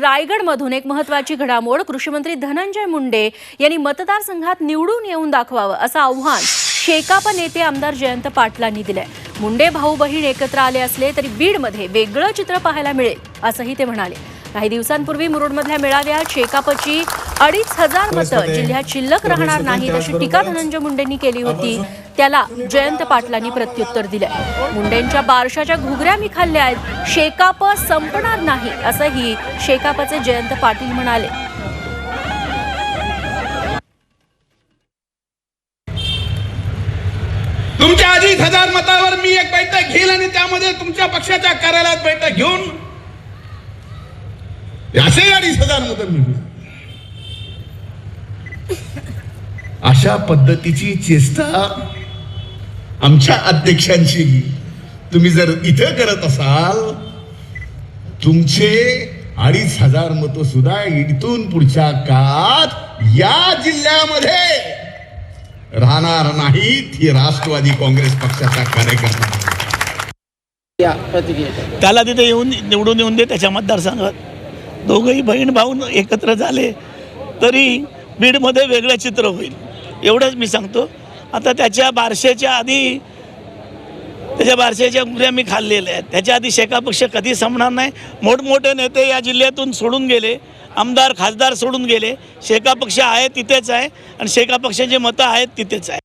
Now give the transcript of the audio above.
रायगडमधून एक महत्वाची घडामोड कृषीमंत्री धनंजय मुंडे यांनी मतदारसंघात निवडून येऊन दाखवावं असं आव्हान शेकाप नेते आमदार जयंत पाटलांनी दिलंय. मुंडे भाऊ बहीण एकत्र आले असले तरी बीडमध्ये वेगळं चित्र पाहायला मिळेल असंही ते म्हणाले. काही दिवसांपूर्वी मुरुडमधल्या मेळाव्यात शेकापची अडीच हजार मतं जिल्ह्यात शिल्लक राहणार नाही अशी टीका धनंजय मुंडेंनी केली होती. त्याला जयंत पाटलांनी प्रत्युत्तर दिलंय. मुंडेंच्या बारशाच्या घुगऱ्या मी खाल्ल्या आहेत. शेकाप संपणार नाही असंही शेकापचे जयंत पाटील म्हणाले. तुमच्या अडीच हजार मतावर मी एक बैठक घेईल आणि त्यामध्ये तुमच्या पक्षाच्या कार्यालयात बैठक घेऊन असे अडीच हजार मत अशा पद्धतीची चेष्टा आमच्या अध्यक्षांची तुम्ही जर इथं करत असाल तुमचे अडीच हजार मत सुद्धा इथून पुढच्या काळात या जिल्ह्यामध्ये राहणार नाहीत ही राष्ट्रवादी काँग्रेस पक्षाचा कार्यकर्ता. या प्रतिक्रिया त्याला तिथे येऊन निवडून येऊन दे त्याच्या मतदारसंघात. दोघंही बहीण भाऊ एकत्र झाले तरी बीडमध्ये वेगळं चित्र होईल. एवढंच मी सांगतो. आता त्याच्या बारशेच्या आधी त्याच्या बारशेच्या मुऱ्या मी खाल्लेल्या आहेत. त्याच्या आधी शेकापक्ष कधी संपणार नाही. मोठमोठे नेते या जिल्ह्यातून सोडून गेले. आमदार खासदार सोडून गेले. शेकापक्ष आहे तिथेच आहे. आणि शेका पक्षाचे मतं आहेत तिथेच आहे.